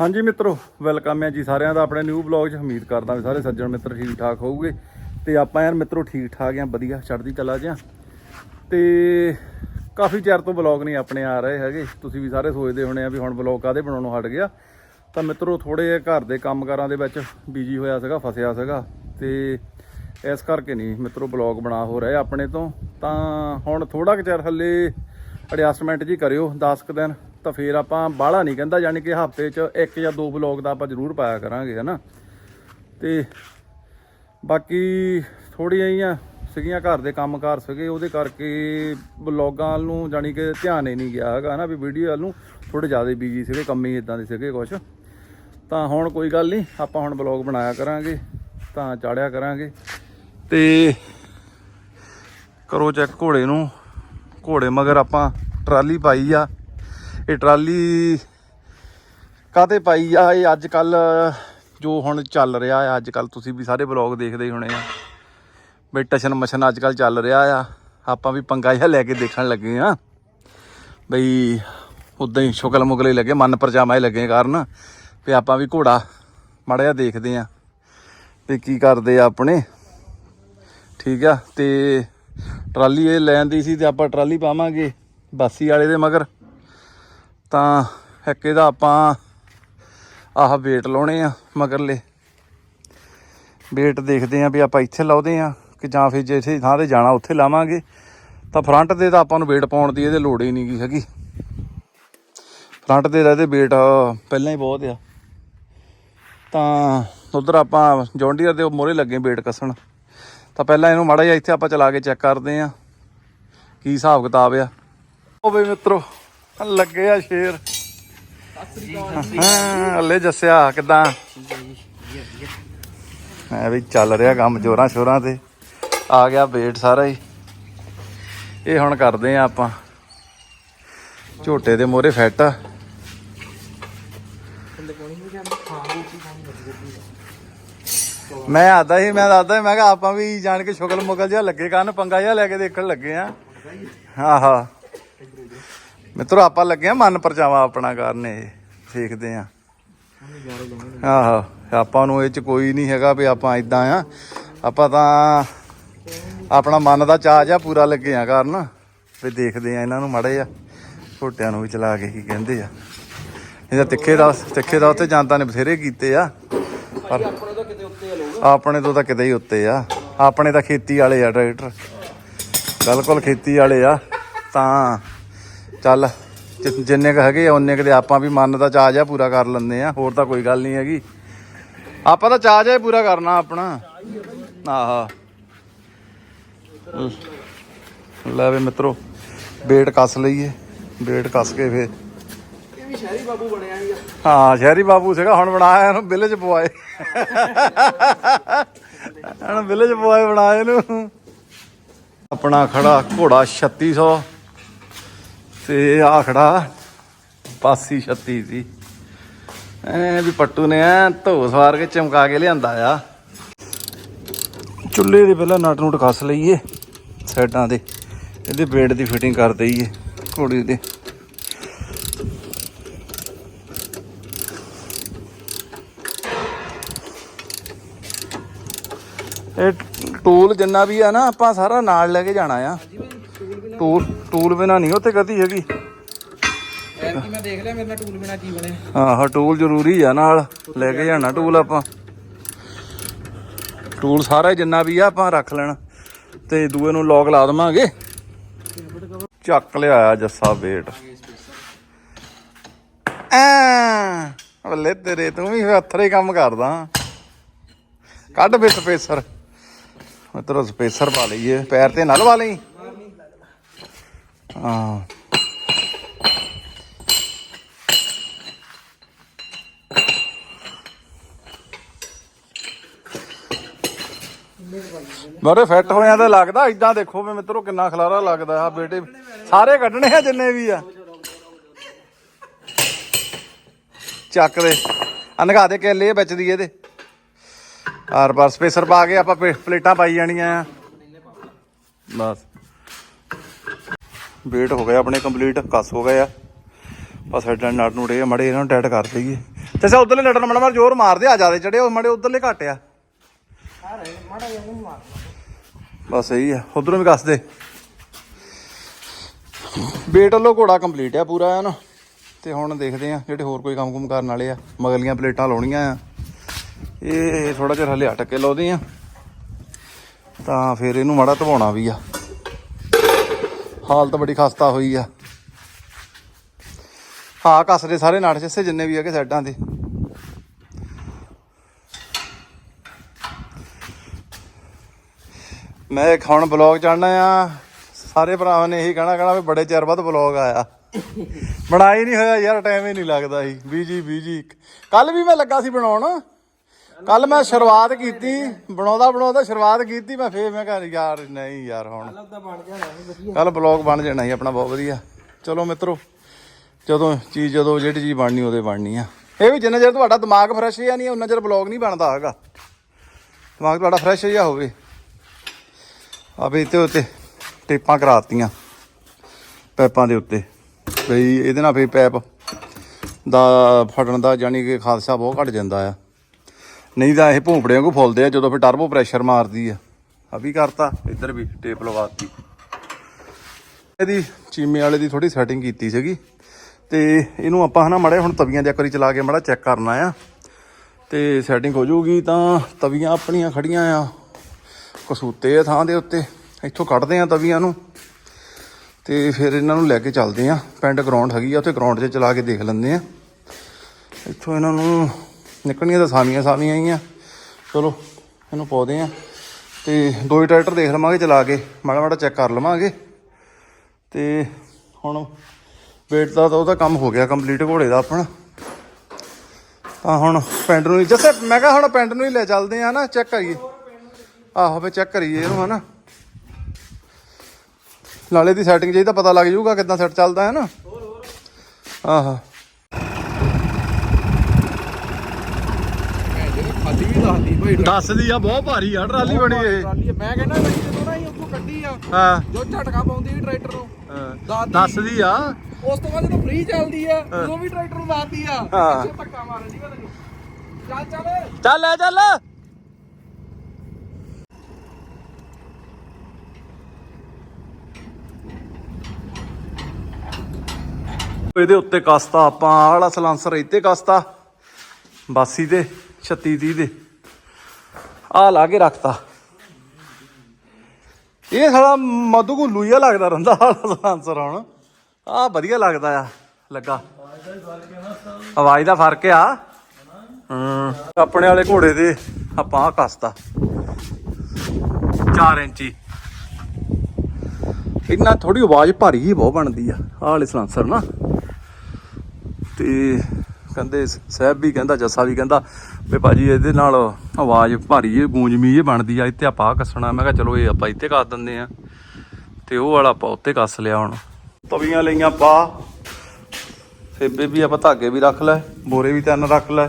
ਹਾਂਜੀ ਮਿੱਤਰੋ ਵੈਲਕਮ ਹੈ ਜੀ ਸਾਰਿਆਂ ਦਾ ਆਪਣੇ ਨਿਊ ਬਲੌਗ 'ਚ। ਉਮੀਦ ਕਰਦਾ ਵੀ ਸਾਰੇ ਸੱਜਣ ਮਿੱਤਰ ਠੀਕ ਠਾਕ ਹੋਊਗੇ। ਤੇ ਆਪਾਂ ਯਾਰ ਮਿੱਤਰੋ ਠੀਕ ਠਾਕ ਆ, ਵਧੀਆ, ਚੜ੍ਹਦੀ ਕਲਾ ਜਿਹਾ। ਆ ਤੇ ਕਾਫੀ ਚਿਰ ਤੋਂ ਬਲੌਗ ਨਹੀਂ ਆਪਣੇ ਆ ਰਹੇ ਹੈਗੇ। ਤੁਸੀਂ ਵੀ ਸਾਰੇ ਸੋਚਦੇ ਹੋਣੇ ਆ ਵੀ ਹੁਣ ਬਲੌਗ ਕਾਦੇ ਬਣਾਉਣੋਂ ਹਟ ਗਿਆ। ਤਾਂ ਮਿੱਤਰੋ ਥੋੜੇ ਜਿਹੇ ਘਰ ਦੇ ਕੰਮਕਾਰਾਂ ਦੇ ਵਿੱਚ ਬਿਜ਼ੀ ਹੋਇਆ ਸੀਗਾ, ਫਸਿਆ ਸੀਗਾ। ਤੇ ਇਸ ਕਰਕੇ ਨਹੀਂ ਮਿੱਤਰੋ ਬਲੌਗ ਬਣਾ ਹੋ ਰਿਹਾ ਆਪਣੇ ਤੋਂ। ਤਾਂ ਹੁਣ ਥੋੜਾ ਕੁ ਚਿਰ ਹੱਲੇ ਐਡਜਸਟਮੈਂਟ ਜੀ ਕਰਿਓ 10 ਕੁ ਦਿਨ। ਤਾਂ ਫੇਰ ਆਪਾਂ ਬਾਹਲਾ ਨਹੀਂ ਕਹਿੰਦਾ, ਯਾਨੀ ਕਿ ਹਫ਼ਤੇ 'ਚ ਇੱਕ ਜਾਂ ਦੋ ਬਲੌਗ ਦਾ ਆਪਾਂ ਜ਼ਰੂਰ ਪਾਇਆ ਕਰਾਂਗੇ, ਹਨਾ? ਤੇ ਬਾਕੀ ਥੋੜੀਆਂ ਜਿਹੀਆਂ ਸੀਗੀਆਂ ਘਰ ਦੇ ਕੰਮਕਾਰ ਸੀਗੇ, ਉਹਦੇ ਕਰਕੇ ਬਲੌਗਾਂ ਨੂੰ ਜਾਨੀ ਕਿ ਧਿਆਨ ਹੀ ਨਹੀਂ ਗਿਆ ਹੈਗਾ ਨਾ ਵੀ ਵੀਡੀਓ ਵੱਲ ਨੂੰ ਥੋੜੇ ਜ਼ਿਆਦਾ ਬਿਜ਼ੀ ਸੀਗੇ, ਕੰਮ ਹੀ ਇਦਾਂ ਦੇ ਸੀਗੇ ਕੁਝ ਤਾਂ ਹੁਣ ਕੋਈ ਗੱਲ ਨਹੀਂ, ਆਪਾਂ ਹੁਣ ਬਲੌਗ ਬਣਾਇਆ ਕਰਾਂਗੇ, ਤਾਂ ਚਾੜਿਆ ਕਰਾਂਗੇ। ਤੇ ਕਰੋ ਚੈੱਕ ਘੋੜੇ ਨੂੰ। ਘੋੜੇ ਮਗਰ ਆਪਾਂ ਟਰਾਲੀ ਪਾਈ ਆ। ਇਹ ਟਰਾਲੀ ਕਾਤੇ ਪਾਈ ਆ? ਇਹ ਅੱਜ ਕੱਲ ਜੋ ਹੁਣ ਚੱਲ ਰਿਹਾ ਆ, ਅੱਜ ਕੱਲ ਤੁਸੀਂ ਵੀ ਸਾਰੇ ਬਲੌਗ ਦੇਖਦੇ ਹੀ ਹੋਣੇ ਆ। ਬਈ ਟਸ਼ਨ ਮਸ਼ਨ ਅੱਜ ਕੱਲ ਚੱਲ ਰਿਹਾ ਆ। ਆਪਾਂ ਵੀ ਪੰਗਾ ਜਿਹਾ ਲੈ ਕੇ ਦੇਖਣ ਲੱਗੇ ਆ। ਬਈ ਉਦਾਂ ਹੀ ਸ਼ੁਕਲ ਮੁਗਲੇ ਲੱਗੇ, ਮਨ ਪਰਚਾਵਾਂ ਹੀ ਲੱਗੇ ਕਾਰਨ। ਵੀ ਆਪਾਂ ਵੀ ਘੋੜਾ ਮਾੜਾ ਜਿਹਾ ਦੇਖਦੇ ਆ। ਤੇ ਕੀ ਕਰਦੇ ਆ ਆਪਣੇ? ਠੀਕ ਆ, ਤੇ ਟਰਾਲੀ ਇਹ ਲੈਣ ਦੀ ਸੀ ਤੇ ਆਪਾਂ ਟਰਾਲੀ ਪਾਵਾਂਗੇ, ਬਾਸੀ ਵਾਲੇ ਦੇ ਮਗਰ। ਤਾਂ ਇੱਕ ਇਹਦਾ ਆਪਾਂ ਆਹ ਵੇਟ ਲਾਉਣੇ ਆ ਮਗਰਲੇ। ਵੇਟ ਦੇਖਦੇ ਆ ਵੀ ਆਪਾਂ ਇੱਥੇ ਲਾਉਦੇ ਆ ਕਿ ਜਾਂ ਫਿਰ ਜੇ ਇਸੇ ਥਾਂ ਤੇ ਜਾਣਾ ਉੱਥੇ ਲਾਵਾਂਗੇ। ਤਾਂ ਫਰੰਟ ਦੇ ਤਾਂ ਆਪਾਂ ਨੂੰ ਵੇਟ ਪਾਉਣ ਦੀ ਇਹਦੇ ਲੋੜ ਹੀ ਨਹੀਂ ਗੀ ਹੈਗੀ। ਫਰੰਟ ਦੇ ਤਾਂ ਇਹਦੇ ਵੇਟ ਪਹਿਲਾਂ ਹੀ ਬਹੁਤ ਆ। ਤਾਂ ਉਧਰ ਆਪਾਂ ਜੌਂਡੀਅਰ ਦੇ ਮੋਰੇ ਲੱਗੇ ਵੇਟ ਕੱਸਣ। ਤਾਂ ਪਹਿਲਾਂ ਇਹਨੂੰ ਮਾੜਾ ਜਿਹਾ ਇੱਥੇ ਆਪਾਂ ਚਲਾ ਕੇ ਚੈੱਕ ਕਰਦੇ ਆ। ਕੀ ਹਿਸਾਬ ਕਿਤਾਬ ਆ। ਉਹ ਬਈ ਮਿੱਤਰੋ। ਲੱਗੇ ਆ ਸ਼ੇਰ। ਹਾਂ, ਹੱਲੇ ਜੱਸਿਆ, ਕਿਦਾਂ? ਮੈਂ ਵੀ ਚੱਲ ਰਿਹਾ ਕੰਮ ਜੋਰਾਂ ਸ਼ੋਰਾਂ ਤੇ। ਆ ਗਿਆ ਵੇਟ ਸਾਰਾ ਹੀ। ਇਹ ਹੁਣ ਕਰਦੇ ਆ ਆਪਾਂ। ਝੋਟੇ ਦੇ ਮੋਰੇ ਆ। ਮੈਂ ਆਦਾ ਸੀ, ਮੈਂ ਆਦਾ ਮੈਂ ਕਿਹਾ ਆਪਾਂ ਵੀ ਜਾਣ ਕੇ ਸ਼ੁਕਲ ਮੁਕਲ ਜਿਹਾ ਲੱਗੇ, ਕੰਨ ਪੰਗਾ ਜਿਹਾ ਲੈ ਕੇ ਦੇਖਣ ਲੱਗੇ ਆ। ਆਹਾ। ਮਿੱਤਰੋ ਆਪਾਂ ਲੱਗੇ ਆ, ਮਨ ਪਰਚਾਵਾ ਆਪਣਾ ਕਰਨ ਇਹ, ਦੇਖਦੇ ਆ। ਆਹੋ, ਆਪਾਂ ਨੂੰ ਇਹ ਚ ਕੋਈ ਨਹੀਂ ਹੈਗਾ ਵੀ ਆਪਾਂ ਇਦਾਂ ਆ। ਆਪਾਂ ਤਾਂ ਆਪਣਾ ਮਨ ਦਾ ਚਾਹ ਜਿਹਾ ਪੂਰਾ ਲੱਗੇ ਆ ਕਰਨ, ਵੀ ਦੇਖਦੇ ਆ ਇਹਨਾਂ ਨੂੰ ਮੜੇ ਆ। ਛੋਟਿਆਂ ਨੂੰ ਵੀ ਚਲਾ ਕੇ ਕੀ ਕਹਿੰਦੇ ਆ। ਇਹਦਾ ਤਿੱਖੇ ਦਾ ਤਿੱਖੇ ਦਾ ਉੱਤੇ ਜਾਂਦਾ ਨੇ ਬਥੇਰੇ ਕੀਤੇ ਆ। ਪਰ ਆਪਣੇ ਤੋਂ ਤਾਂ ਕਿਤੇ ਹੀ ਉੱਤੇ ਆ। ਆਪਣੇ ਤਾਂ ਖੇਤੀ ਵਾਲੇ ਆ, ਟਰੈਕਟਰ। ਬਿਲਕੁਲ ਖੇਤੀ ਵਾਲੇ ਆ, ਤਾਂ ਚੱਲ, ਜਿ- ਜਿੰਨੇ ਕ ਹੈਗੇ ਆ ਉਹਨੇ ਕੁ ਆਪਾਂ ਵੀ ਮਨ ਦਾ ਚਾਹ ਜਿਹਾ ਪੂਰਾ ਕਰ ਲੈਂਦੇ ਆ। ਹੋਰ ਤਾਂ ਕੋਈ ਗੱਲ ਨਹੀਂ ਹੈਗੀ। ਆਪਾਂ ਤਾਂ ਚਾਹ ਜਿਹਾ ਹੀ ਪੂਰਾ ਕਰਨਾ ਆਪਣਾ। ਆਹਾ। ਲੈ ਵੇ ਮਿੱਤਰੋ, ਬੇਟ ਕੱਸ ਲਈਏ। ਵੇਟ ਕੱਸ ਕੇ ਫੇਰ। ਇਹ ਵੀ ਸ਼ਹਿਰੀ ਬਾਬੂ ਬਣਿਆ ਹੀ ਹਾਂ ਸ਼ਹਿਰੀ ਬਾਬੂ ਸੀਗਾ, ਹੁਣ ਬਣਾਇਆ ਇਹਨੂੰ ਵਿਲੇਜ ਬੁਆਏ ਇਹਨੂੰ ਵਿਲੇਜ ਬੁਆਏ ਬਣਾਇਆ ਇਹਨੂੰ। ਆਪਣਾ ਖੜਾ ਘੋੜਾ 3600 ਤੇ ਆ ਖੜਾ, ਪਾਸੀ 36 ਸੀ ਐ ਵੀ ਪੱਟੂ ਨੇ ਐ ਧੋ ਸਵਾਰ ਕੇ ਚਮਕਾ ਕੇ ਲਿਆਂਦਾ ਆ। ਚੁੱਲ੍ਹੇ ਦੇ ਪਹਿਲਾਂ ਨਟ ਨੂਟ ਕੱਸ ਲਈਏ, ਸਾਈਡਾਂ ਦੇ। ਇਹਦੇ ਬੇਡ ਦੀ ਫਿਟਿੰਗ ਕਰ ਦਈਏ, ਘੋੜੀ ਦੇ। ਇਹ ਟੂਲ ਜਿੰਨਾ ਵੀ ਆ ਨਾ, ਆਪਾਂ ਸਾਰਾ ਨਾਲ ਲੈ ਕੇ ਜਾਣਾ ਆ। ਟੂਲ ਟੂਲ ਬਿਨਾ ਨਹੀਂ ਉੱਥੇ ਕਦੀ ਹੈਗੀ। ਯਾਰ ਕੀ ਮੈਂ ਦੇਖ ਲਿਆ ਮੇਰੇ ਨਾਲ ਟੂਲ ਬਿਨਾ ਕੀ ਬਣੇ? ਆਹ ਟੂਲ ਜ਼ਰੂਰੀ ਆ ਨਾਲ ਲੈ ਕੇ ਜਾਣਾ ਟੂਲ ਆਪਾਂ। ਟੂਲ ਸਾਰਾ ਜਿੰਨਾ ਵੀ ਆ ਆਪਾਂ ਰੱਖ ਲੈਣਾ। ਤੇ ਦੂਏ ਨੂੰ ਲੋਕ ਲਾ ਦਵਾਂਗੇ। ਚੱਕ ਲਿਆਇਆ ਜੱਸਾ ਵੇਟ ਐ ਬੱਲੇ ਤੇਰੇ ਤੂੰ ਵੀ ਹੱਥਰੇ ਕੰਮ ਕਰਦਾ। ਕੱਢ ਵਿੱਚ ਸਪੇਸਰ। ਮਤਲਬ ਸਪੇਸਰ ਪਾ ਲਈਏ ਪੈਰ ਤੇ ਨਾ ਲਵਾ ਲਈ। ਹਾਂ। ਮੇਰੇ ਫਿੱਟ ਹੋਇਆਂ ਤਾਂ ਲੱਗਦਾ ਇਦਾਂ ਦੇਖੋ ਵੀ ਮਿੱਤਰੋ ਕਿੰਨਾ ਖਲਾਰਾ ਲੱਗਦਾ ਆ, ਬੇਟੇ। ਸਾਰੇ ਕੱਢਣੇ ਆ ਜਿੰਨੇ ਵੀ ਆ। ਚੱਕ ਦੇ। ਅਨਘਾ ਦੇ ਕੇਲੇ ਵਿੱਚ ਦੀ ਇਹਦੇ। ਆਰ ਪਾਰ ਸਪੇਸਰ ਪਾ ਕੇ ਆਪਾਂ ਪੇ- ਪਲੇਟਾਂ ਪਾਈ ਜਾਣੀਆਂ ਆ। ਬਸ। ਵੇਟ ਹੋ ਗਿਆ ਆਪਣੇ ਕੰਪਲੀਟ ਕੱਸ ਹੋ ਗਏ ਆ। ਬਸ ਸਾਈਡਾਂ ਨਟ ਨੂੜੇ ਮੜੇ ਇਹਨਾਂ ਨੂੰ ਟਾਈਟ ਕਰ ਦਈਏ। ਤੇ ਸਾ ਉਧਰਲੇ ਨਟ ਮੜਾ ਮਾਰ ਜ਼ੋਰ ਮਾਰਦੇ ਆ ਜ਼ਿਆਦਾ ਚੜੇ ਉਹ ਮੜੇ ਉਧਰਲੇ ਘੱਟ ਆ। ਬਸ ਇਹੀ ਆ, ਉਧਰੋਂ ਵੀ ਕੱਸ ਦੇ। ਵੇਟ ਵੱਲੋਂ ਘੋੜਾ ਕੰਪਲੀਟ ਆ ਪੂਰਾ ਆ ਨਾ ਤੇ ਹੁਣ ਦੇਖਦੇ ਆ, ਜਿਹੜੇ ਹੋਰ ਕੋਈ ਕੰਮ ਕੁਮ ਕਰਨ ਵਾਲੇ ਆ, ਮਗਲੀਆਂ ਪਲੇਟਾਂ ਲਾਉਣੀਆਂ ਆ। ਇਹ ਥੋੜਾ ਜਿਹਾ ਹਲੇ ਅਟਕ ਕੇ ਲਾਉਦੇ ਆ। ਤਾਂ ਫਿਰ ਇਹਨੂੰ ਮਾੜਾ ਧਵਾਉਣਾ ਵੀ ਆ। ਹਾਲਤ ਬੜੀ ਖਸਤਾ ਹੋਈ ਆ। ਹਾਂ ਕੱਸਦੇ ਸਾਰੇ ਨਾਟ ਜਿੱਸੇ ਜਿੰਨੇ ਵੀ ਹੈਗੇ ਸਾਈਡਾਂ ਦੇ। ਮੈਂ ਇੱਕ ਹੁਣ ਬਲੌਗ ਚੜਨਾ ਆ। ਸਾਰੇ ਭਰਾਵਾਂ ਨੇ ਇਹੀ ਕਹਿਣਾ ਕਹਿਣਾ ਵੀ ਬੜੇ ਚਿਰ ਬਾਅਦ ਬਲੌਗ ਆਇਆ। ਬਣਾ ਨਹੀਂ ਹੋਇਆ ਯਾਰ, ਟਾਈਮ ਹੀ ਨਹੀਂ ਲੱਗਦਾ ਸੀ। ਬੀਜੀ ਬੀਜੀ ਕੱਲ ਵੀ ਮੈਂ ਲੱਗਾ ਸੀ ਬਣਾਉਣ। ਕੱਲ ਮੈਂ ਸ਼ੁਰੂਆਤ ਕੀਤੀ ਬਣਾਉਂਦਾ ਬਣਾਉਂਦਾ ਸ਼ੁਰੂਆਤ ਕੀਤੀ ਮੈਂ ਫੇਰ ਮੈਂ ਕਿਹਾ ਯਾਰ ਨਹੀਂ ਯਾਰ ਹੁਣ। ਲੱਗਦਾ ਬਣ ਜਾਣਾ ਵਧੀਆ। ਕੱਲ ਬਲੌਗ ਬਣ ਜਾਣਾ ਸੀ ਆਪਣਾ ਬਹੁਤ ਵਧੀਆ। ਚਲੋ ਮਿੱਤਰੋ ਜਦੋਂ ਚੀਜ਼ ਜਦੋਂ ਜਿਹੜੀ ਚੀਜ਼ ਬਣਨੀ ਉਹਦੇ ਬਣਨੀ ਆ। ਇਹ ਵੀ ਜਿੰਨਾ ਚਿਰ ਤੁਹਾਡਾ ਦਿਮਾਗ ਫਰੈਸ਼ ਜਿਹਾ ਨਹੀਂ ਉਹਨਾਂ ਚਿਰ ਬਲੌਗ ਨਹੀਂ ਬਣਦਾ ਹੈਗਾ। ਦਿਮਾਗ ਤੁਹਾਡਾ ਫਰੈਸ਼ ਜਿਹਾ ਹੋਵੇ। ਆ ਵੀ ਤੇ ਉੱਤੇ ਟੇਪਾਂ ਕਰਾਤੀਆਂ ਪੈਪਾਂ ਦੇ ਉੱਤੇ। ਬਈ ਇਹਦੇ ਨਾਲ ਫੇ ਪੈਪ ਦਾ ਫਟਣ ਦਾ ਜਾਨੀ ਕਿ ਖਾਦਸਾ ਬਹੁਤ ਘਟ ਜਾਂਦਾ ਆ। ਨਹੀਂ ਤਾਂ ਇਹ ਭੂਪੜਿਆਂ ਕੋ ਫੁੱਲਦੇ ਆ, ਜਦੋਂ ਫਿਰ ਟਰਬੋ ਪ੍ਰੈਸ਼ਰ ਮਾਰਦੀ ਆ। ਆ ਵੀ ਕਰਤਾ, ਇੱਧਰ ਵੀ ਟੇਪ ਲਵਾਤੀ। ਇਹਦੀ ਚੀਮੇ ਵਾਲੇ ਦੀ ਥੋੜੀ ਸੈਟਿੰਗ ਕੀਤੀ ਸੀਗੀ। ਤੇ ਇਹਨੂੰ ਆਪਾਂ ਹਨਾ ਮੜੇ ਹੁਣ ਤਵੀਆਂ ਦੇ ਇੱਕ ਵਾਰੀ ਚਲਾ ਕੇ ਮੜਾ ਚੈੱਕ ਕਰਨਾ ਆ। ਤੇ ਸੈਟਿੰਗ ਹੋ ਜਾਊਗੀ ਤਾਂ ਤਵੀਆਂ ਆਪਣੀਆਂ ਖੜੀਆਂ ਆ। ਕਸੂਤੇ ਆ ਥਾਂ ਦੇ ਉੱਤੇ। ਇੱਥੋਂ ਕੱਢਦੇ ਆ ਤਵੀਆਂ ਨੂੰ। ਤੇ ਫਿਰ ਇਹਨਾਂ ਨੂੰ ਲੈ ਕੇ ਚੱਲਦੇ ਆ। ਪਿੰਡ ਗਰਾਊਂਡ ਹੈਗੀ ਆ, ਉੱਥੇ ਗਰਾਊਂਡ 'ਚ ਚਲਾ ਕੇ ਦੇਖ ਲੈਂਦੇ ਆ। ਇੱਥੋਂ ਇਹਨਾਂ ਨੂੰ ਨਿਕਲਣੀਆਂ ਤਾਂ ਸਾਵੀਆਂ ਸਾਵੀਆਂ ਹੀ ਆ। ਚਲੋ, ਇਹਨੂੰ ਪਾਉਂਦੇ ਆ। ਤੇ ਦੋ ਹੀ ਟਰੈਕਟਰ ਦੇਖ ਲਵਾਂਗੇ ਚਲਾ ਕੇ। ਮਾੜਾ ਮਾੜਾ ਚੈੱਕ ਕਰ ਲਵਾਂਗੇ। ਤੇ ਹੁਣ ਵੇਟ ਦਾ ਤਾਂ ਉਹਦਾ ਕੰਮ ਹੋ ਗਿਆ ਕੰਪਲੀਟ ਘੋੜੇ ਦਾ ਆਪਣਾ। ਤਾਂ ਹੁਣ ਪਿੰਡ ਨੂੰ ਹੀ ਜੱਸੇ, ਮੈਂ ਕਿਹਾ ਹੁਣ ਪਿੰਡ ਨੂੰ ਹੀ ਲੈ ਚੱਲਦੇ ਆ ਨਾ, ਚੈੱਕ ਕਰੀਏ। ਆਹੋ ਫੇ ਚੈੱਕ ਕਰੀਏ ਇਹਨੂੰ ਹਨਾ। ਨਾਲੇ ਦੀ ਸੈਟਿੰਗ ਜਿਹੀ ਤਾਂ ਪਤਾ ਲੱਗ ਜਾਊਗਾ ਕਿੱਦਾਂ ਸੈੱਟ ਚੱਲਦਾ ਹੈ ਨਾ। ਆਹੋ ਖਾਲੀ ਵੀ ਦੱਸਦੀ ਭਾਈ ਦੱਸਦੀ ਆ ਬਹੁਤ ਭਾਰੀ ਆ ਟਰਾਲੀ ਬਣੀ ਇਹ। ਟਰਾਲੀ ਮੈਂ ਕਹਿੰਦਾ ਮੈਂ ਜਦੋਂ ਨਾ ਹੀ ਉੱਥੋਂ ਕੱਢੀ ਆ ਹਾਂ। ਜੋ ਝਟਕਾ ਪਾਉਂਦੀ ਵੀ ਟਰੈਕਟਰ ਨੂੰ। ਦਾਦੀ ਦੱਸਦੀ ਆ। ਉਸ ਤੋਂ ਬਾਅਦ ਜਦੋਂ ਫ੍ਰੀ ਚੱਲਦੀ ਆ ਉਦੋਂ ਵੀ ਟਰੈਕਟਰ ਨੂੰ ਦਾਦੀ ਆ। ਹਾਂ। ਪਿੱਛੇ ਧੱਕਾ ਮਾਰਦੀ ਵਾ ਤੈਨੂੰ ਚੱਲ ਚੱਲ। ਚੱਲ ਲੈ ਚੱਲ। ਇਹਦੇ ਉੱਤੇ ਕਸਤਾ ਆਪਾਂ ਆਹ ਵਾਲਾ ਸਲਾਂਸਰ ਇੱਥੇ ਕਸਤਾ। ਬਾਸੀ ਦੇ 36 30 ਦੇ। ਆ ਲਾ ਕੇ ਰੱਖਤਾ। ਇਹ ਸਾਲਾ ਮਧੂ ਗੁੱਲੂ ਜਿਹਾ ਲੱਗਦਾ ਰਹਿੰਦਾ ਆਹ ਹੁਣ ਆ ਵਧੀਆ ਲੱਗਦਾ ਆ, ਲੱਗਾ। ਆਵਾਜ਼ ਦਾ ਫ਼ਰਕ ਆ। ਹਮ ਆਪਣੇ ਵਾਲੇ ਘੋੜੇ ਦੇ ਆਪਾਂ ਆਹ ਕੱਸਤਾ। 4 ਇੰਚੀ। ਇੰਨਾ ਥੋੜੀ ਆਵਾਜ਼ ਭਾਰੀ ਹੀ ਬਹੁਤ ਬਣਦੀ ਆ, ਆਹ ਵਾਲੇ ਸਲਾਂਸਰ ਨਾ। ਤੇ ਕਹਿੰਦੇ ਸਾਹਿਬ ਵੀ ਕਹਿੰਦਾ, ਜੱਸਾ ਵੀ ਕਹਿੰਦਾ ਵੀ ਭਾਜੀ ਇਹਦੇ ਨਾਲ ਆਵਾਜ਼ ਭਾਰੀ ਜਿਹੀ ਗੂੰਜਮੀ ਜਿਹੀ ਬਣਦੀ ਆ, ਇੱਥੇ ਆਪਾਂ ਕੱਸਣਾ। ਮੈਂ ਕਿਹਾ ਚਲੋ ਇਹ ਆਪਾਂ ਇੱਥੇ ਕੱਸ ਦਿੰਦੇ ਆ। ਤੇ ਉਹ ਵਾਲਾ ਆਪਾਂ ਉੱਤੇ ਕੱਸ ਲਿਆ ਹੁਣ। ਤਵੀਆਂ ਲਈਆਂ ਪਾ। ਸੇਬੇ ਵੀ ਆਪਾਂ ਧਾਗੇ ਵੀ ਰੱਖ ਲੈ, ਬੋਰੇ ਵੀ ਤਿੰਨ ਰੱਖ ਲੈ।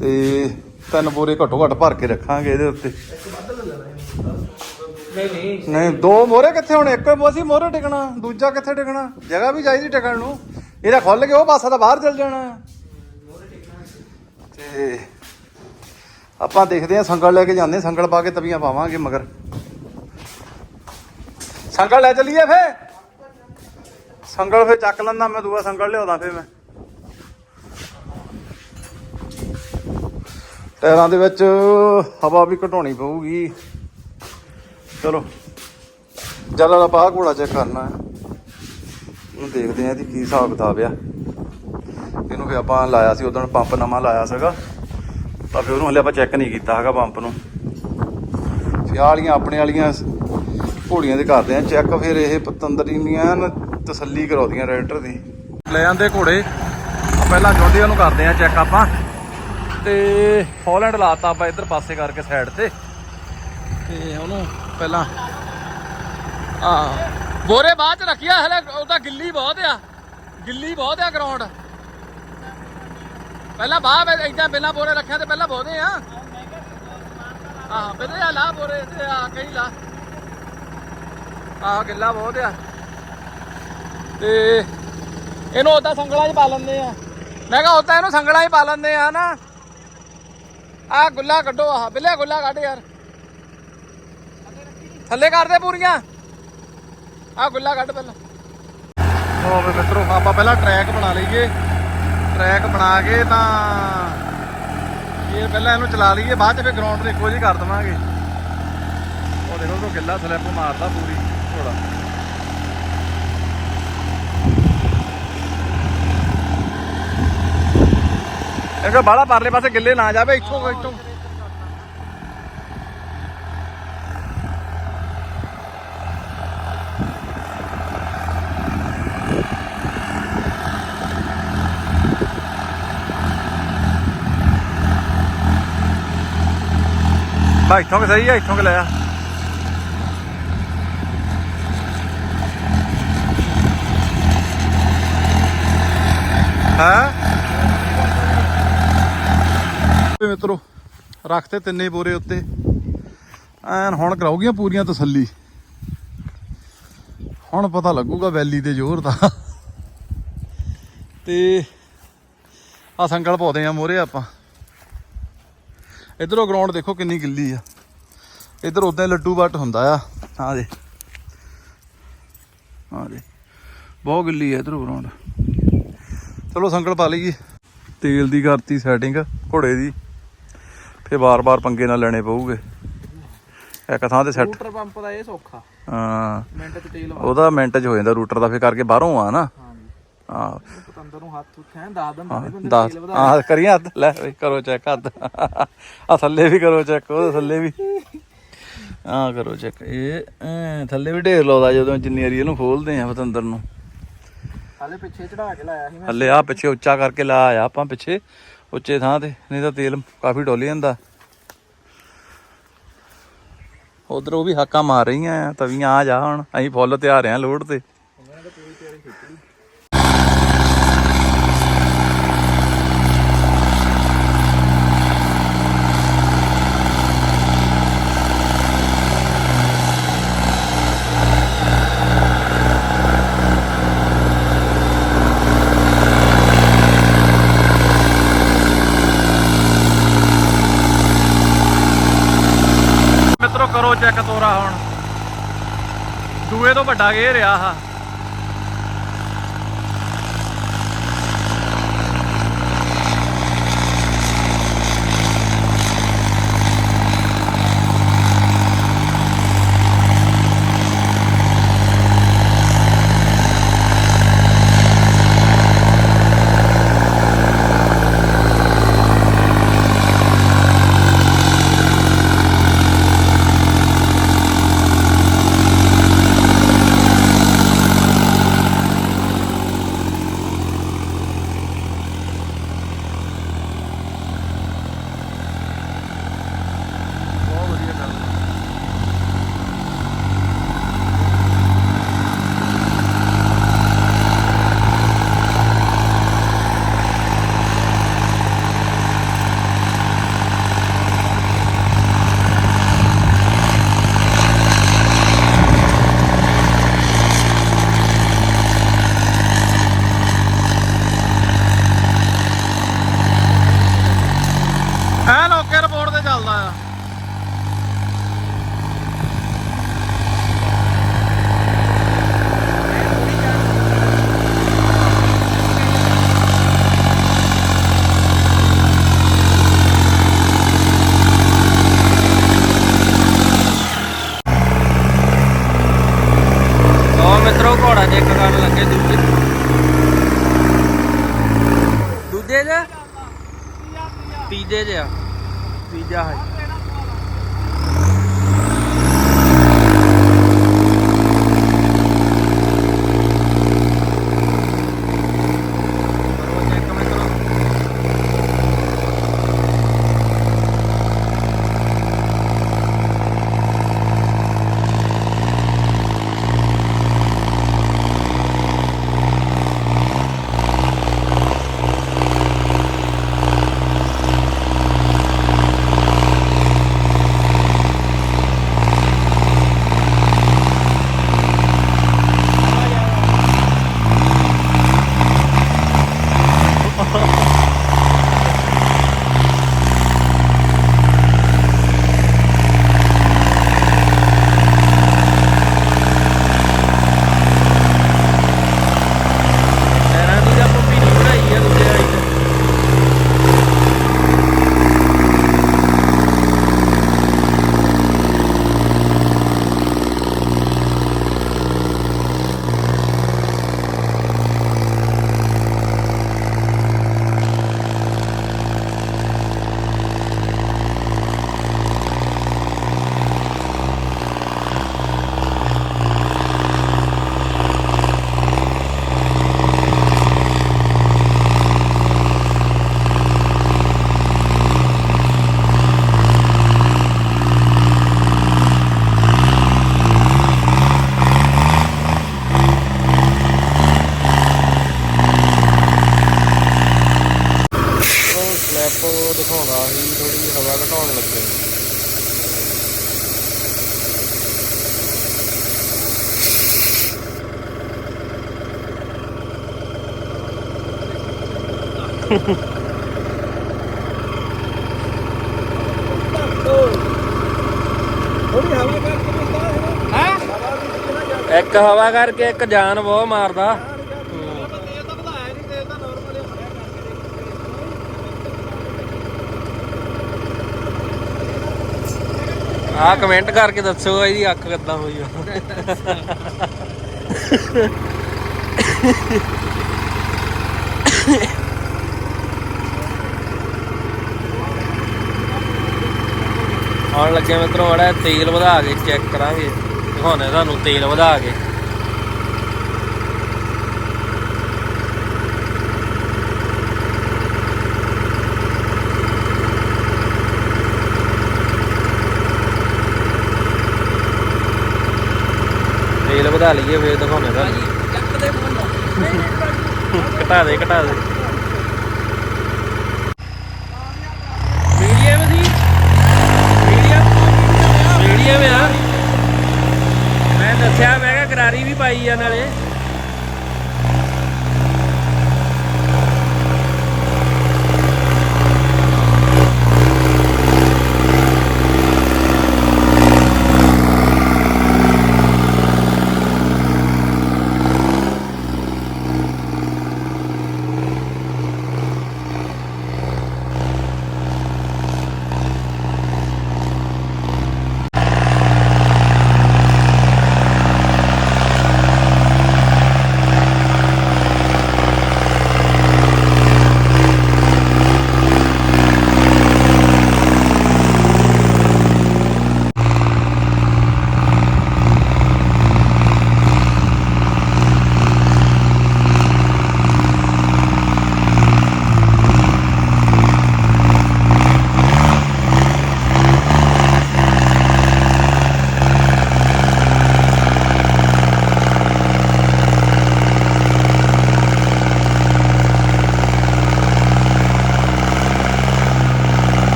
ਤੇ ਤਿੰਨ ਬੋਰੇ ਘੱਟੋ ਘੱਟ ਭਰ ਕੇ ਰੱਖਾਂਗੇ ਇਹਦੇ ਉੱਤੇ। ਨਹੀਂ, ਦੋ ਮੋਰੇ ਕਿੱਥੇ ਹੁਣ? ਇੱਕ ਮੋਸੀ ਮੋਰੇ ਟਿਕਣਾ। ਦੂਜਾ ਕਿੱਥੇ ਟਿਕਣਾ? ਜਗ੍ਹਾ ਵੀ ਚਾਹੀਦੀ ਟਿਕਣ ਨੂੰ। ਇਹਦਾ ਖੁੱਲ ਕੇ ਉਹ ਪਾਸਾ ਤਾਂ ਬਾਹਰ ਚਲ ਜਾਣਾ। ਆ। ਤੇ ਆਪਾਂ ਦੇਖਦੇ ਆ ਸੰਗਲ ਲੈ ਕੇ ਜਾਂਦੇ ਸੰਗਲ ਪਾ ਕੇ ਤਵੀਆਂ ਪਾਵਾਂਗੇ ਮਗਰ। ਸੰਗਲ ਲੈ ਚੱਲੀਏ ਫੇ ਸੰਗਲ ਫੇ ਚੱਕ ਲੈਂਦਾ ਮੈਂ, ਦੂਆ ਸੰਗਲ ਲਿਆਉਂਦਾ ਫੇ ਮੈਂ। ਟਾਇਰਾਂ ਦੇ ਵਿੱਚ ਹਵਾ ਵੀ ਘਟਾਉਣੀ ਪਊਗੀ। ਚਲੋ, ਜਲਾ ਦਾ ਪਾ ਘੋੜਾ ਚੈੱਕ ਕਰਨਾ। ਹੈ ਉਹਨੂੰ ਦੇਖਦੇ ਆ ਇਹਦੀ ਕੀ ਹਿਸਾਬ ਕਿਤਾਬ ਆ। ਇਹਨੂੰ ਫਿਰ ਆਪਾਂ ਲਾਇਆ ਸੀ, ਉਦੋਂ ਪੰਪ ਨਵਾਂ ਲਾਇਆ ਸੀਗਾ। ਤਾਂ ਫਿਰ ਉਹਨੂੰ ਹਲੇ ਆਪਾਂ ਚੈੱਕ ਨਹੀਂ ਕੀਤਾ ਹੈਗਾ ਪੰਪ ਨੂੰ। ਫਿਰ ਆਪਣੇ ਵਾਲੀਆਂ ਘੋੜੀਆਂ ਦੇ ਕਰਦੇ ਆ ਚੈੱਕ ਫਿਰ ਇਹ ਪਤੰਦਰੀਆਂ ਤਸੱਲੀ ਕਰਾਉਂਦੀਆਂ ਰੈਡਰ ਦੀ। ਲੈ ਜਾਂਦੇ ਘੋੜੇ। ਪਹਿਲਾਂ ਜੋਡੀਆਂ ਨੂੰ ਕਰਦੇ ਆ ਚੈੱਕ ਆਪਾਂ। ਤੇ ਹਾਲੈਂਡ ਲਾਤਾ ਆਪਾਂ ਇੱਧਰ ਪਾਸੇ ਕਰਕੇ ਸਾਈਡ ਤੇ। ਤੇ ਉਹਨੂੰ ਪਹਿਲਾਂ ਆ ਬੋਰੇ ਬਾਅਦ ਚ ਰੱਖਿਆ, ਹਲੇ ਉਹ ਗਿੱਲੀ ਬਹੁਤ ਆ। ਗਿੱਲੀ ਬਹੁਤ ਆ ਗਰਾਊਂਡ ਪਹਿਲਾਂ ਬਾਹਰ ਇਦਾਂ ਬਿਨਾਂ ਬੋਰੇ ਰੱਖਿਆ ਤੇ ਪਹਿਲਾਂ ਬੋਦੇ ਆ। ਆਹ ਬਿਨਾਂ ਆ ਲਾ ਬੋਰੇ ਤੇ ਆ ਕਈ ਲਾ। ਆਹ, ਗਿੱਲਾ ਬਹੁਤ ਆ। ਤੇ ਇਹਨੂੰ ਉਦਾਂ ਸੰਗਲਾਂ 'ਚ ਪਾ ਲੈਂਦੇ ਆ। ਮੈਂ ਕਿਹਾ ਉਦਾਂ ਇਹਨੂੰ ਸੰਗਲਾਂ 'ਚ ਪਾ ਲੈਂਦੇ ਆ ਨਾ ਆ ਗੁੱਲਾ ਕੱਢੋ, ਆਹ ਬਿੱਲੇ ਗੁੱਲਾ ਕੱਢ ਯਾਰ। ਥੱਲੇ ਕਰ ਦੇ ਪੂਰੀਆਂ। ਆ ਗੁੱਲਾ ਕੱਢ ਪਹਿਲਾਂ। ਲੋ ਵੀ ਮਿੱਤਰੋ, ਆਪਾਂ ਪਹਿਲਾਂ ਟਰੈਕ ਬਣਾ ਲਈਏ। ਟਰੈਕ ਬਣਾ ਕੇ ਤਾਂ ਇਹ ਪਹਿਲਾਂ ਇਹਨੂੰ ਚਲਾ ਲਈਏ, ਬਾਅਦ ਚ ਫਿਰ ਗਰਾਊਂਡ ਤੇ ਇੱਕੋ ਜਿਹੀ ਕਰ ਦਵਾਂਗੇ। ਉਹ ਦੇਖੋ ਉਹ ਗਿੱਲਾ ਸਲਿੱਪ ਮਾਰਦਾ ਪੂਰੀ, ਘੋੜਾ। ਇਹ ਕਿ ਬਾਹਲਾ ਪਰਲੇ ਪਾਸੇ ਗਿੱਲੇ ਨਾ ਜਾਵੇ, ਇੱਥੋਂ ਇੱਥੋਂ। ਬਾ ਇੱਥੋਂ ਕਿ ਸਹੀ ਆ, ਇੱਥੋਂ ਕਿ ਲਿਆ ਹਾਂ? ਮਿੱਤਰੋ, ਰੱਖਤੇ ਤਿੰਨੇ ਬੋਰੇ ਉੱਤੇ। ਐਨ ਹੁਣ ਕਰਾਉਗੀਆਂ ਪੂਰੀਆਂ ਤਸੱਲੀ। ਹੁਣ ਪਤਾ ਲੱਗੂਗਾ ਵੈਲੀ ਦੇ ਜ਼ੋਰ ਦਾ। ਤੇ ਆ ਸੰਗਲ ਪਾਉਂਦੇ ਆ ਮੋਰੇ ਆਪਾਂ। ਇਧਰੋਂ ਗਰਾਊਂਡ ਦੇਖੋ ਕਿੰਨੀ ਗਿੱਲੀ ਆ। ਇਧਰ ਉਦਾਂ ਲੱਡੂ ਬੱਟ ਹੁੰਦਾ ਆ। ਆ ਦੇ ਆ ਦੇ ਬਹੁਤ ਗਿੱਲੀ ਆ ਇਧਰੋਂ ਗਰਾਊਂਡ ਚਲੋ ਸੰਗਲ ਪਾ ਲਈਏ। ਤੇਲ ਦੀ ਕਰਤੀ ਸੈਟਿੰਗ ਘੋੜੇ ਦੀ। ਫੇ ਬਾਰ-ਬਾਰ ਪੰਗੇ ਨਾਲ ਲੈਣੇ ਪਊਗੇ। ਇੱਕ ਥਾਂ ਤੇ ਸੈੱਟ ਰੂਟਰ ਪੰਪ ਦਾ ਇਹ ਸੌਖਾ। ਹਾਂ। ਮਿੰਟ ਚ ਤੇਲ ਉਹਦਾ ਮਿੰਟ 'ਚ ਹੋ ਜਾਂਦਾ ਰੂਟਰ ਦਾ ਫੇ ਕਰਕੇ ਬਾਹਰੋਂ ਆ ਨਾ। ਹਾਂ ਪਤੰਦਰ ਨੂੰ ਹੱਥ ਉੱਠਿਆ ਦੱਸ ਦਿੰਦਾ ਵੀ ਬੰਦੇ ਦੱਸ। ਤੇਲ ਵਧਾ ਹਾਂ ਕਰੀਏ ਹੱਥ। ਲੈ ਬਈ ਕਰੋ ਚੈੱਕ ਹੱਥ। ਆ ਥੱਲੇ ਵੀ ਕਰੋ ਚੈੱਕ ਉਹ ਥੱਲੇ ਵੀ। ਹਾਂ ਕਰੋ ਚੈੱਕ ਇਹ ਥੱਲੇ ਵੀ ਢੇਰ ਲਾਉਂਦਾ ਜਦੋਂ ਜਿੰਨੀ ਵਾਰੀ ਇਹਨੂੰ ਖੋਲਦੇ ਆ ਪਤੰਦਰ ਨੂੰ। ਹਾਲੇ ਪਿੱਛੇ ਚੜਾ ਕੇ ਲਾਇਆ ਸੀ ਮੈਂ। ਆ ਪਿੱਛੇ ਉੱਚਾ ਕਰਕੇ ਲਾਇਆ ਆਪਾਂ ਪਿੱਛੇ ਉੱਚੇ ਥਾਂ ਤੇ ਨਹੀਂ ਤਾਂ ਤੇਲ ਕਾਫੀ ਡੋਲ ਜਾਂਦਾ। ਉਧਰ ਉਹ ਵੀ ਹਾਕਾਂ ਮਾਰ ਰਹੀਆਂ ਆ ਤਵੀਆਂ ਆ ਜਾ ਹੁਣ ਅਸੀਂ ਫੁੱਲ ਤਿਆਰ ਆ ਲੋਡ ਤਾਂ ਪੂਰੀ ਤਿਆਰੀ ਕੀਤੀ ਮਿੱਤਰੋ ਕਰੋ ਚੈੱਕ ਤੋਰਾ ਹੁਣ ਦੂਏ ਤੋਂ ਵੱਡਾ ਗੇਰ ਆ ਆਹ ਬਹੁਤ ਵਧੀਆ ਗੱਲ ਐਨ ਓਕੇ ਰਿਪੋਰਟ ਤੇ ਚੱਲਦਾ ਆ ਉਹ ਮਿੱਤਰੋ ਘੋੜਾ ਚੈੱਕ ਕਰਨ ਲੱਗੇ ਦੂਜੇ ਦੂਜੇ ਜੇ ਤੀਜੇ ਜੇ ਆ ਤੀਜਾ ਹੈ ਕਰੋ check ਮਿੱਤਰੋ। ਪੰਪ ਦਿਖਾਉਂਦਾ ਸੀ ਥੋੜੀ ਹਵਾ ਘਟਾਉਣ ਲੱਗੇ ਥੋੜੀ ਹਵਾ ਕਰਕੇ ਬੰਦਾ ਹੈ ਇੱਕ ਹਵਾ ਕਰਕੇ ਇੱਕ ਜਾਨ ਬਹੁਤ ਮਾਰਦਾ। ਤੇਲ ਆਹ ਕਮੈਂਟ ਕਰਕੇ ਦੱਸੋ ਇਹਦੀ ਅੱਖ ਕਿੱਦਾਂ ਹੋਈ ਆ। ਆਉਣ ਲੱਗੇ ਮਿੱਤਰੋ ਮੜਾ ਤੇਲ ਵਧਾ ਕੇ ਚੈੱਕ ਕਰਾਂਗੇ। ਦਿਖਾਉਣੇ ਤੁਹਾਨੂੰ ਤੇਲ ਵਧਾ ਕੇ। ਤੇਲ ਵਧਾ ਲਈਏ ਫੇਰ ਦਿਖਾਉਣੇ ਤੁਹਾਨੂੰ। ਘਟਾ ਦੇ ਘਟਾ ਦੇ ਮੀਡੀਅਮ ਸੀ ਮੀਡੀਅਮ ਮੀਡੀਅਮ ਆ ਮੈਂ ਦੱਸਿਆ ਮੈਂ ਕਿਹਾ ਗਰਾਰੀ ਵੀ ਪਾਈ ਆ ਨਾਲੇ।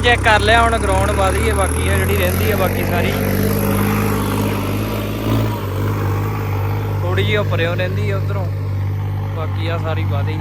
ਚੈੱਕ ਕਰ ਲਿਆ, ਹੁਣ ਗਰਾਊਂਡ ਵਾਦੀ ਹੈ, ਬਾਕੀ ਆ ਜਿਹੜੀ ਰਹਿੰਦੀ ਹੈ, ਬਾਕੀ ਸਾਰੀ। ਥੋੜੀ ਜਿਹੀ ਉੱਪਰਿਓ ਰਹਿੰਦੀ ਆ ਉਧਰੋਂ। ਬਾਕੀ ਆ ਸਾਰੀ ਵਾਦੇ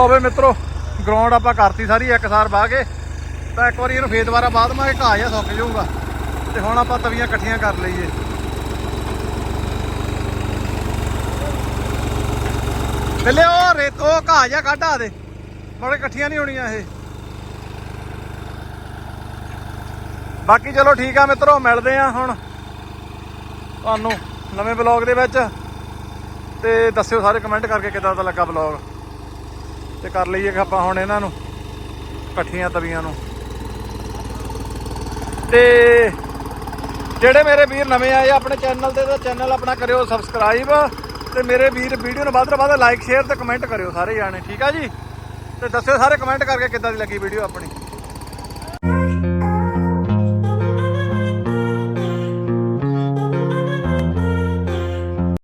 ਲੋ ਵੇ ਮਿੱਤਰੋ ਗਰਾਊਂਡ ਆਪਾਂ ਕਰਤੀ ਸਾਰੀ, ਇੱਕ ਸਾਰ ਬਾਹ ਕੇ। ਤਾਂ ਇੱਕ ਵਾਰੀ ਇਹਨੂੰ ਫੇਰ ਦੁਬਾਰਾ ਬਾਅਦ ਮਾ ਘਾਹ ਜਿਹਾ ਸੁੱਕ ਜਾਊਗਾ। ਤੇ ਹੁਣ ਆਪਾਂ ਤਵੀਆਂ ਇਕੱਠੀਆਂ ਕਰ ਲਈਏ। ਪਹਿਲੇ ਉਹ ਰੇਤ, ਉਹ ਘਾਹ ਜਿਹਾ ਕੱਢਾ ਦੇ। ਮੁੜ ਇਕੱਠੀਆਂ ਨਹੀਂ ਹੋਣੀਆਂ ਇਹ। ਬਾਕੀ ਚਲੋ ਠੀਕ ਆ ਮਿੱਤਰੋ, ਮਿਲਦੇ ਆ ਹੁਣ ਤੁਹਾਨੂੰ ਨਵੇਂ ਬਲੌਗ ਦੇ ਵਿੱਚ। ਤੇ ਦੱਸਿਓ ਸਾਰੇ ਕਮੈਂਟ ਕਰਕੇ ਕਿਦਾਂ ਦਾ ਲੱਗਾ ਬਲੌਗ ਤੇ ਕਰ ਲਈਏ ਆਪਾਂ ਹੁਣ ਇਹਨਾਂ ਨੂੰ, ਇਕੱਠੀਆਂ ਤਵੀਆਂ ਨੂੰ। ਤੇ ਜਿਹੜੇ ਮੇਰੇ ਵੀਰ ਨਵੇਂ ਆਏ ਆਪਣੇ ਚੈਨਲ ਤੇ ਤਾਂ ਚੈਨਲ ਆਪਣਾ ਕਰਿਓ ਸਬਸਕ੍ਰਾਈਬ ਤੇ ਮੇਰੇ ਵੀਰ ਵੀਡੀਓ ਨੂੰ ਵੱਧ ਤੋਂ ਵੱਧ ਲਾਈਕ ਸ਼ੇਅਰ ਤੇ ਕਮੈਂਟ ਕਰਿਓ ਸਾਰੇ ਜਾਣੇ, ਠੀਕ ਆ ਜੀ? ਤੇ ਦੱਸਿਓ ਸਾਰੇ ਕਮੈਂਟ ਕਰਕੇ ਕਿੱਦਾਂ ਦੀ ਲੱਗੀ ਵੀਡੀਓ ਆਪਣੀ।